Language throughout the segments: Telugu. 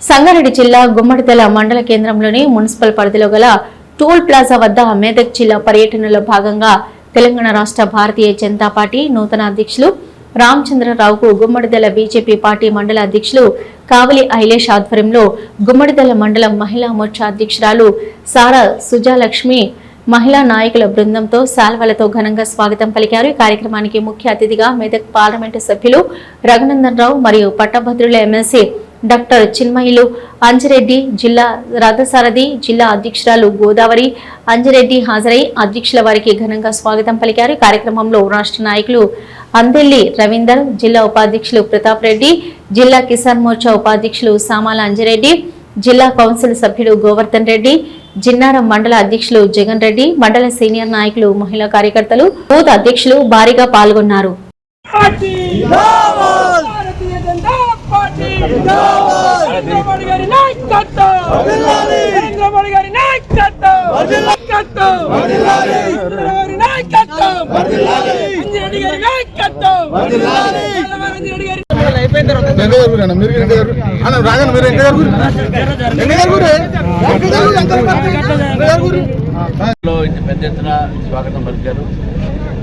సంగారెడ్డి జిల్లా గుమ్మడిదల మండల కేంద్రంలోని మున్సిపల్ పరిధిలో గల టోల్ ప్లాజా వద్ద మెదక్ జిల్లా పర్యటనలో భాగంగా తెలంగాణ రాష్ట్ర భారతీయ జనతా పార్టీ నూతన అధ్యక్షులు రామచంద్రరావుకు గుమ్మడిదల బీజేపీ పార్టీ మండల అధ్యక్షులు కావలి ఐలేష్ ఆధ్వర్యంలో గుమ్మడిదల మండలం మహిళా మోర్చా అధ్యక్షురాలు సారా సుజాలక్ష్మి మహిళా నాయకుల బృందంతో శాల్వలతో ఘనంగా స్వాగతం పలికారు. ఈ కార్యక్రమానికి ముఖ్య అతిథిగా మెదక్ పార్లమెంటు సభ్యులు రఘునందన్ రావు మరియు పట్టభద్రుల ఎమ్మెల్సీ డాక్టర్ చిన్మయిలు అంజిరెడ్డి జిల్లా రథసారథి జిల్లా అధ్యక్షురాలు గోదావరి అంజిరెడ్డి హాజరై అధ్యక్షుల వారికి ఘనంగా స్వాగతం పలికారు. కార్యక్రమంలో రాష్ట్ర నాయకులు అందెల్లి రవీందర్ జిల్లా ఉపాధ్యక్షులు ప్రతాప్ రెడ్డి జిల్లా కిసాన్ మోర్చా ఉపాధ్యక్షులు సామాల అంజిరెడ్డి జిల్లా కౌన్సిల్ సభ్యుడు గోవర్ధన్ రెడ్డి జిన్నారం మండల అధ్యక్షులు జగన్ రెడ్డి మండల సీనియర్ నాయకులు మహిళా కార్యకర్తలు బూత్ అధ్యక్షులు భారీగా పాల్గొన్నారు పార్టీ భారతీయ జనతా పార్టీ నరేంద్ర మోడీ గారి నాయకత్వం! నరేంద్ర మోడీ గారి నాయకత్వం! నాయకత్వం! నాయకత్వం! అంజిరెడ్డి గారి నాయకత్వం! అంజిరెడ్డి గారి మీరు గారు? పెద్ద ఎత్తున స్వాగతం పలికారు.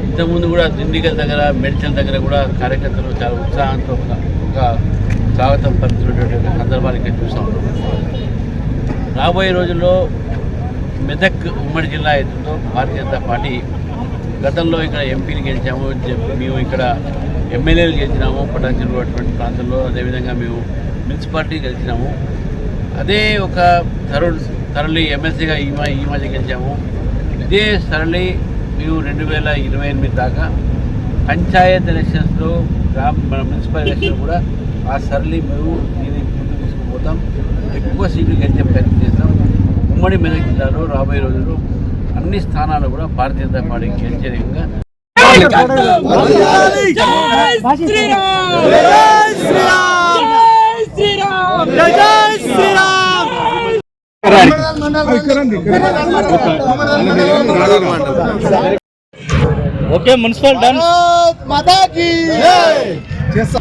ఇంతకుముందు కూడా దిండిగల్ దగ్గర మెడిచల్ దగ్గర కూడా కార్యకర్తలు చాలా ఉత్సాహంతో ఒక స్వాగతం పలుకుతున్నటువంటి సందర్భాన్ని ఇక్కడ చూస్తూ. రాబోయే రోజుల్లో మెదక్ ఉమ్మడి జిల్లా ఎత్తుతో భారతీయ జనతా పార్టీ గతంలో ఇక్కడ ఎంపీని గెలిచాము మేము ఇక్కడ ఎమ్మెల్యేలు గెలిచినాము పటాన్చెరు అటువంటి ప్రాంతంలో అదేవిధంగా మేము మున్సిపాలిటీ గెలిచినాము. అదే ఒక తరుణ్ తరలి ఎమ్మెల్సీగా ఈ మా ఈ మధ్య గెలిచాము. ఇదే సరళి మేము రెండు వేల ఇరవై ఎనిమిది దాకా పంచాయత్ ఎలక్షన్స్లో గ్రామ మన మున్సిపల్ ఎలక్షన్ కూడా ఆ సరళి మేము దీన్ని ముందుకు తీసుకుపోతాం. ఎక్కువ సీట్లు గెలిచే ప్రయత్నం చేస్తాం. ఉమ్మడి మెదక్ జిల్లాలో రాబోయే రోజుల్లో అన్ని స్థానాలు కూడా భారతీయ జనతా పార్టీ గెలిచే విధంగా జై శ్రీరామ్ జై శ్రీరామ్ జై శ్రీరామ్ ఓకే మున్సిపల్ డన్. మాతాకి. చేస్తా.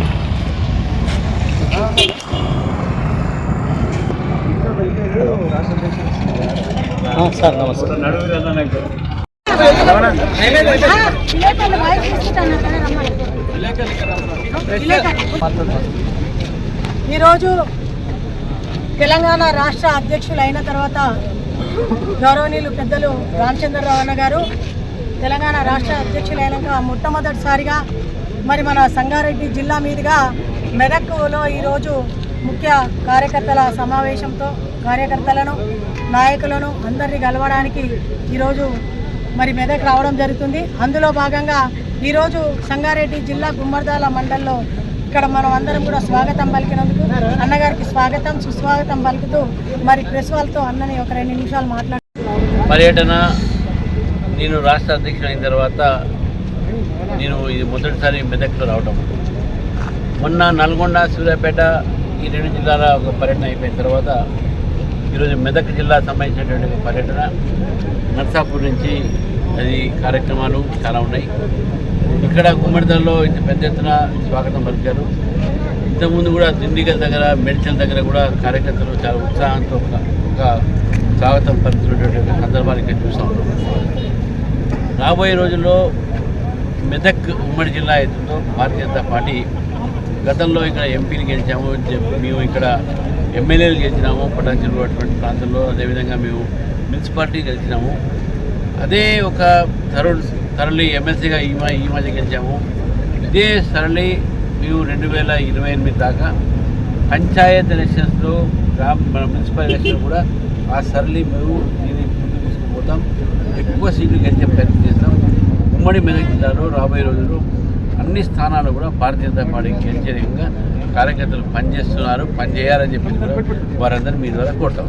సార్ నమస్తే. ఈరోజు తెలంగాణ రాష్ట్ర అధ్యక్షులు అయిన తర్వాత గౌరవనీయులు పెద్దలు రామచంద్రరావు అన్న గారు తెలంగాణ రాష్ట్ర అధ్యక్షులు అయినాక మొట్టమొదటిసారిగా మరి మన సంగారెడ్డి జిల్లా మీదుగా మెదక్లో ఈరోజు ముఖ్య కార్యకర్తల సమావేశంతో కార్యకర్తలను నాయకులను అందరినీ కలవడానికి ఈరోజు మరి మెదక్ రావడం జరుగుతుంది. అందులో భాగంగా ఈరోజు సంగారెడ్డి జిల్లా గుమ్మర్దాల మండల్లో ఇక్కడ మనం అందరం కూడా స్వాగతం పలికినందుకు అన్నగారికి స్వాగతం సుస్వాగతం పలుకుతూ మరి ప్రెస్ వాళ్ళతో అన్నని ఒక రెండు నిమిషాలు మాట్లాడుతున్నాను పర్యటన నేను రాష్ట్ర అధ్యక్షుడు అయిన తర్వాత నేను ఇది మొదటిసారి మెదక్లో రావడం. మొన్న నల్గొండ సూర్యాపేట ఈ రెండు జిల్లాల ఒక పర్యటన అయిపోయిన తర్వాత ఈరోజు మెదక్ జిల్లా సంబంధించినటువంటి ఒక పర్యటన. నర్సాపూర్ నుంచి అది కార్యక్రమాలు చాలా ఉన్నాయి. ఇక్కడ గుమ్మడిదల్లో ఇంత పెద్ద ఎత్తున స్వాగతం పలికారు. ఇంతకుముందు కూడా దిండిగల్ దగ్గర మెడిచల్ దగ్గర కూడా కార్యకర్తలు చాలా ఉత్సాహంతో ఒక ఒక స్వాగతం పలుకుతున్నటువంటి సందర్భాన్ని ఇక్కడ చూస్తూ రాబోయే రోజుల్లో మెదక్ ఉమ్మడి జిల్లా ఎత్తుతో భారతీయ జనతా పార్టీ గతంలో ఇక్కడ ఎంపీని గెలిచాము మేము ఇక్కడ ఎమ్మెల్యేలు గెలిచినాము పటాన్చెరు అటువంటి ప్రాంతంలో. అదేవిధంగా మేము మున్సిపాలిటీ గెలిచినాము. అదే ఒక తరుణ్ తరలి ఎమ్మెల్సీగా ఈ మా ఈ మధ్య గెలిచాము. ఇదే సరళి మేము రెండు వేల ఇరవై ఎనిమిది దాకా పంచాయత్ ఎలక్షన్స్లో గ్రామ మన మున్సిపల్ ఎలక్షన్ కూడా ఆ సరళి మేము దీన్ని ముందుకు తీసుకుపోతాం. ఎక్కువ సీట్లు గెలిచే ప్రయత్నం చేస్తాం. ఉమ్మడి మెదక్ జిల్లాలో రాబోయే రోజుల్లో అన్ని స్థానాలు కూడా భారతీయ జనతా పార్టీ గెలిచే విధంగా కార్యకర్తలు పనిచేస్తున్నారు పనిచేయాలని చెప్పి వారందరూ మీ ద్వారా కోరుతాం.